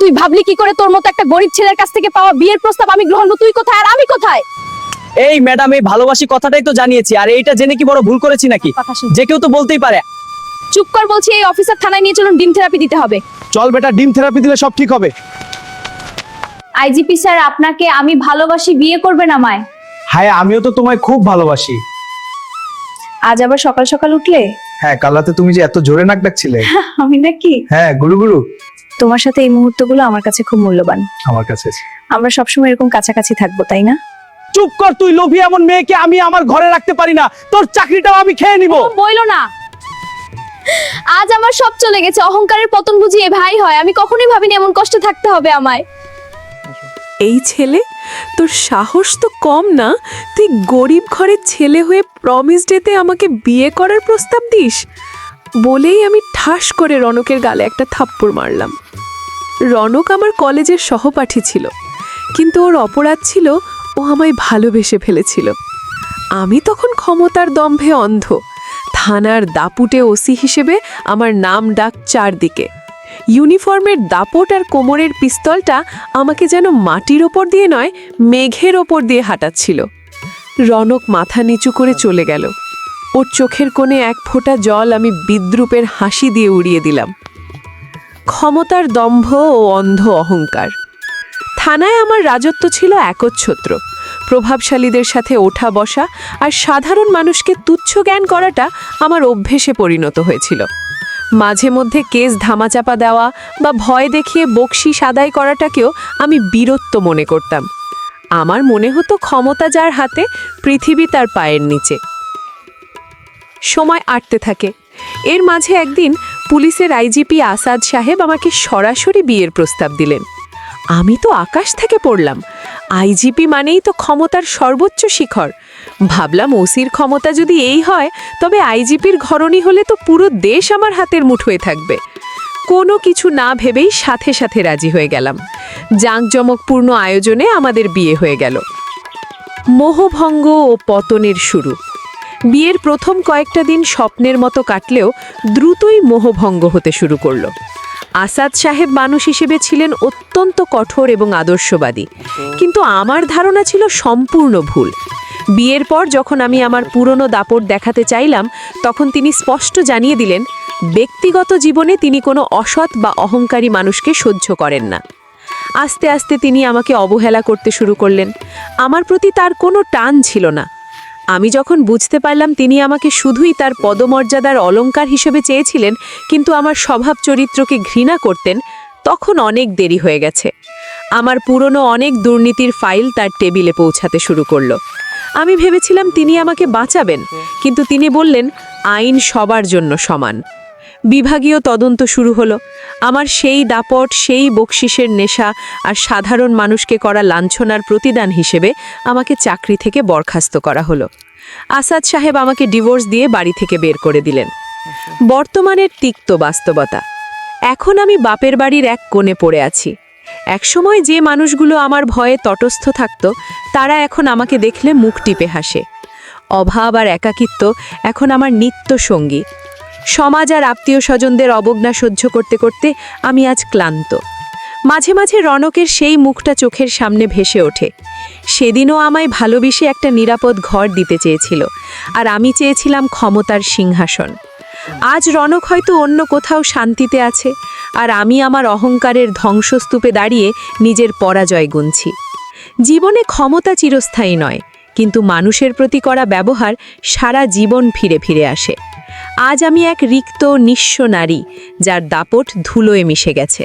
তুই ভাবলি কি করে তোর মতো একটা গরিব ছেলের কাছ থেকে পাওয়া বিয়ের প্রস্তাব আমি গ্রহণ তুই কোথায় আর আমি কোথায়? এই ম্যাডাম এই ভালোবাসি কথাটাই তো জানিয়েছি আর এইটা জেনে কি বড় ভুল করেছি নাকি? যে কেউ তো বলতেই পারে। চুপ কর বলছি এই অফিসার থানায় নিয়ে চলুন ডিম থেরাপি দিতে হবে। চল বেটা ডিম থেরাপি দিলে সব ঠিক হবে। আইজিপি স্যার আপনাকে আমি ভালোবাসি বিয়ে করবেন আমায়? হ্যাঁ আমিও তো তোমায় খুব ভালোবাসি। আজ আবার সকাল সকাল উঠলে? হ্যাঁ কাল রাতে তুমি যে এত জোরে নাক ডাকছিলে। আমি নাকি? হ্যাঁ গুরু গুরু। তোমার সাথে এই মুহূর্তগুলো আমার কাছে খুব মূল্যবান। আমার কাছে আমরা সবসময় এরকম কাছাকাছি থাকব তাই না? চুপ কর তুই লোভী এমন মেয়েকে আমি আমার ঘরে রাখতে পারি না। তোর চাকরিটাও আমি খেয়ে নিব। বইলো না। আজ আমার সব চলে গেছে অহংকারের পতন বুঝিয়ে ভাই হয়। আমি কখনোই ভাবিনি এমন কষ্টে থাকতে হবে আমায়। এই ছেলে তোর সাহস তো কম না? তুই গরিব ঘরের ছেলে হয়ে প্রমিস ডেতে আমাকে বিয়ে করার প্রস্তাব দিস? বলেই আমি ঠাস করে রনকের গালে একটা থাপ্পড় মারলাম। রনক আমার কলেজের সহপাঠী ছিল, কিন্তু ওর অপরাধ ছিল, ও আমায় ভালোবেসে ফেলেছিল। আমি তখন ক্ষমতার দম্ভে অন্ধ, থানার দাপুটে ওসি হিসেবে আমার নাম ডাক চারদিকে। ইউনিফর্মের দাপট আর কোমরের পিস্তলটা আমাকে যেন মাটির ওপর দিয়ে নয়, মেঘের ওপর দিয়ে হাঁটাচ্ছিল। রনক মাথা নিচু করে চলে গেল। ওর চোখের কোণে এক ফোঁটা জল আমি বিদ্রুপের হাসি দিয়ে উড়িয়ে দিলাম। ক্ষমতার দম্ভ ও অন্ধ অহংকার। থানায় আমার রাজত্ব ছিল একচ্ছত্র। প্রভাবশালীদের সাথে ওঠা বসা আর সাধারণ মানুষকে তুচ্ছ জ্ঞান করাটা আমার অভ্যেসে পরিণত হয়েছিল। মাঝে মধ্যে কেস ধামাচাপা দেওয়া বা ভয় দেখিয়ে বকশিস আদায় করাটাকেও আমি বীরত্ব মনে করতাম। আমার মনে হতো ক্ষমতা যার হাতে পৃথিবী তার পায়ের নিচে। সময় আটতে থাকে। এর মাঝে একদিন পুলিশের আইজিপি আসাদ সাহেব আমাকে সরাসরি বিয়ের প্রস্তাব দিলেন। আমি তো আকাশ থেকে পড়লাম। আইজিপি মানেই তো ক্ষমতার সর্বোচ্চ শিখর। ভাবলাম ওসির ক্ষমতা যদি এই হয়, তবে আইজিপির ঘরণী হলে তো পুরো দেশ আমার হাতের মুঠোয় থাকবে। কোনো কিছু না ভেবেই সাথে সাথে রাজি হয়ে গেলাম। জাঁকজমকপূর্ণ আয়োজনে আমাদের বিয়ে হয়ে গেল। মোহভঙ্গ ও পতনের শুরু। বিয়ের প্রথম কয়েকটা দিন স্বপ্নের মতো কাটলেও দ্রুতই মোহভঙ্গ হতে শুরু করল। আসাদ সাহেব মানুষ হিসেবে ছিলেন অত্যন্ত কঠোর এবং আদর্শবাদী। কিন্তু আমার ধারণা ছিল সম্পূর্ণ ভুল। বিয়ের পর যখন আমি আমার পুরনো দাপট দেখাতে চাইলাম, তখন তিনি স্পষ্ট জানিয়ে দিলেন, ব্যক্তিগত জীবনে তিনি কোনো অসৎ বা অহংকারী মানুষকে সহ্য করেন না। আস্তে আস্তে তিনি আমাকে অবহেলা করতে শুরু করলেন। আমার প্রতি তার কোনো টান ছিল না। আমি যখন বুঝতে পারলাম তিনি আমাকে শুধুই তার পদমর্যাদার অলঙ্কার হিসেবে চেয়েছিলেন, কিন্তু আমার স্বভাব চরিত্রকে ঘৃণা করতেন, তখন অনেক দেরি হয়ে গেছে। আমার পুরনো অনেক দুর্নীতির ফাইল তার টেবিলে পৌঁছাতে শুরু করল। আমি ভেবেছিলাম তিনি আমাকে বাঁচাবেন, কিন্তু তিনি বললেন, আইন সবার জন্য সমান। বিভাগীয় তদন্ত শুরু হলো। আমার সেই দাপট, সেই বকশিসের নেশা আর সাধারণ মানুষকে করা লাঞ্ছনার প্রতিদান হিসেবে আমাকে চাকরি থেকে বরখাস্ত করা হলো। আসাদ সাহেব আমাকে ডিভোর্স দিয়ে বাড়ি থেকে বের করে দিলেন। বর্তমানের তিক্ত বাস্তবতা। এখন আমি বাপের বাড়ির এক কোণে পড়ে আছি। একসময় যে মানুষগুলো আমার ভয়ে তটস্থ থাকত, তারা এখন আমাকে দেখলে মুখ টিপে হাসে। অভাব আর একাকিত্ব এখন আমার নিত্য সঙ্গী। সমাজ আর আত্মীয় স্বজনদের অবজ্ঞা সহ্য করতে করতে আমি আজ ক্লান্ত। মাঝে মাঝে রনকের সেই মুখটা চোখের সামনে ভেসে ওঠে। সেদিনও আমায় ভালোবেসে একটা নিরাপদ ঘর দিতে চেয়েছিল, আর আমি চেয়েছিলাম ক্ষমতার সিংহাসন। আজ রনক হয়তো অন্য কোথাও শান্তিতে আছে, আর আমি আমার অহংকারের ধ্বংসস্তূপে দাঁড়িয়ে নিজের পরাজয় গুনছি। জীবনে ক্ষমতা চিরস্থায়ী নয়, কিন্তু মানুষের প্রতি করা ব্যবহার সারা জীবন ফিরে ফিরে আসে। আজ আমি এক রিক্ত নিঃস্ব নারী যার দাপট ধুলোয় মিশে গেছে।